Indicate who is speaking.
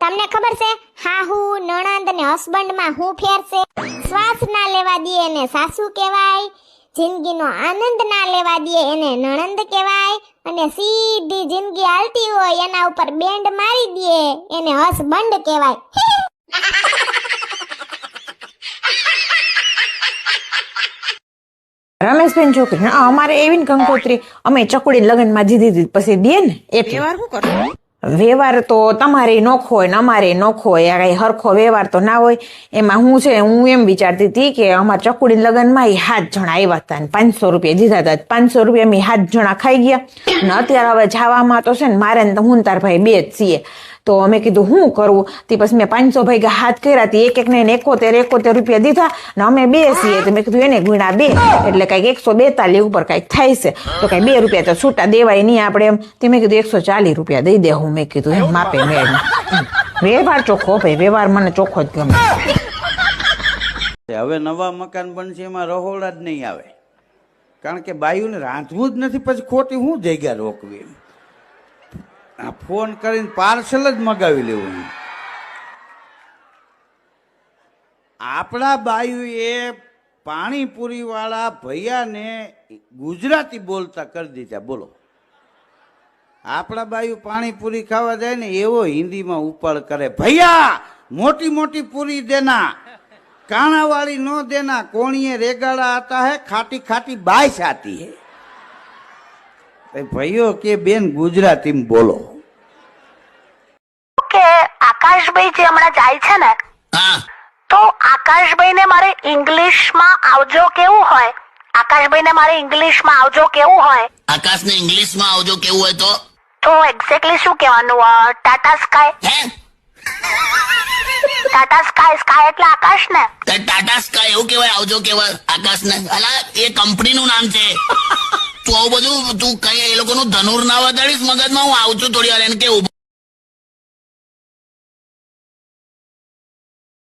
Speaker 1: તમને ખબર છે? હાહુ નણંદ ને હસબન્ડમાં હું ફેર છે. શ્વાસ ના લેવા દે એને સાસુ કહેવાય જિંદગીનો આનંદ ના લેવા દે એને નણંદ કહેવાય અને સીધી જિંદગી હાલતી હોય એના ઉપર બેન્ડ મારી દે એને હસબન્ડ કહેવાય.
Speaker 2: રમેશબેન છોકરી હા, અમારે એવી કંકોત્રી અમે ચકુડી લગ્નમાં દીધી હતી પછી દે ને એ
Speaker 3: વ્યવહાર શું કરો?
Speaker 2: વ્યવહાર તો તમારે નોખો હોય ને અમારે નોખો હોય, આ કઈ હરખો વ્યવહાર તો ના હોય. એમાં હું છે, હું એમ વિચારતી હતી કે અમારા ચકુડી લગ્નમાં એ સાત જણા આવ્યા હતા ને પાંચસો રૂપિયા દીધા હતા. પાંચસો રૂપિયા અમે હાથ જણા ખાઈ ગયા. ને અત્યારે હવે જવામાં તો છે ને મારે ને હું તાર ભાઈ બે જ છીએ. તો અમે કીધું શું કરવું તે પછી મેં પાંચસો ભાઈ હાથ કર્યા હતી એક એક ને એકોતેર એકોતેર રૂપિયા દીધા ને અમે બે છીએ તો મેં કીધું, એને ગુણ્યા બે, એટલે કાંઈક એકસો બેતાલીસ ઉપર કાંઈક થાય છે. તો કાંઈ બે રૂપિયા તો છૂટા દેવાય નહીં આપણે એમ. તે મેં કીધું, એકસો ચાલીસ રૂપિયા દઈ દે હું. મેં કીધું, એમ માપે મેં વ્યવહાર ચોખ્ખો ભાઈ, વ્યવહાર મને ચોખ્ખો જ ગમે.
Speaker 4: હવે નવા મકાન બનશે એમાં રહોડા જ નહીં આવે. કારણ કે બાયુને રાંધવું જ નથી, પછી ખોટી હું જગ્યા રોકવી આ ફોન કરીને પાર્સલ જ મગાવી લેવું આપણા બાયુએ પાણીપુરીવાળા ભૈયાને ગુજરાતી બોલતા કરી દીધા. બોલો. આપણા બાયુ પાણીપુરી ખાવા જાય ને એવો હિન્દીમાં ઉપાડ કરે, ભૈયા, મોટી મોટી પૂરી દેના. કાણાવાળી ન દેના. કોણીએ રેગાડા હતા હે, ખાટી ખાટી બાય સાતી હે. ભાઈઓ કે બેન ગુજરાતીમાં બોલો.
Speaker 5: કે આકાશભાઈ જે હમણાં જાય છે ને તો આકાશભાઈ ને મારે ઇંગ્લિશમાં આવજો કેવું હોય? આકાશભાઈ ને મારે ઇંગ્લિશમાં આવજો કેવું હોય?
Speaker 6: આકાશ ને ઇંગ્લિશમાં આવજો કેવું હોય તો?
Speaker 5: તો એક્ઝેક્ટલી શું કહેવાનું? ટાટા સ્કાય?
Speaker 6: હે?
Speaker 5: ટાટા સ્કાય સ્કાય એટલે આકાશ ને
Speaker 6: ટાટા સ્કાય એવું કેવાય આવજો કેવાય આકાશ ને અલા એ કંપની નું નામ છે. તું બધું, તું કઈ એ લોકોનું ધનુર ના વધારીશ મગજમાં હું આવું છું થોડી વાર, એને કેવું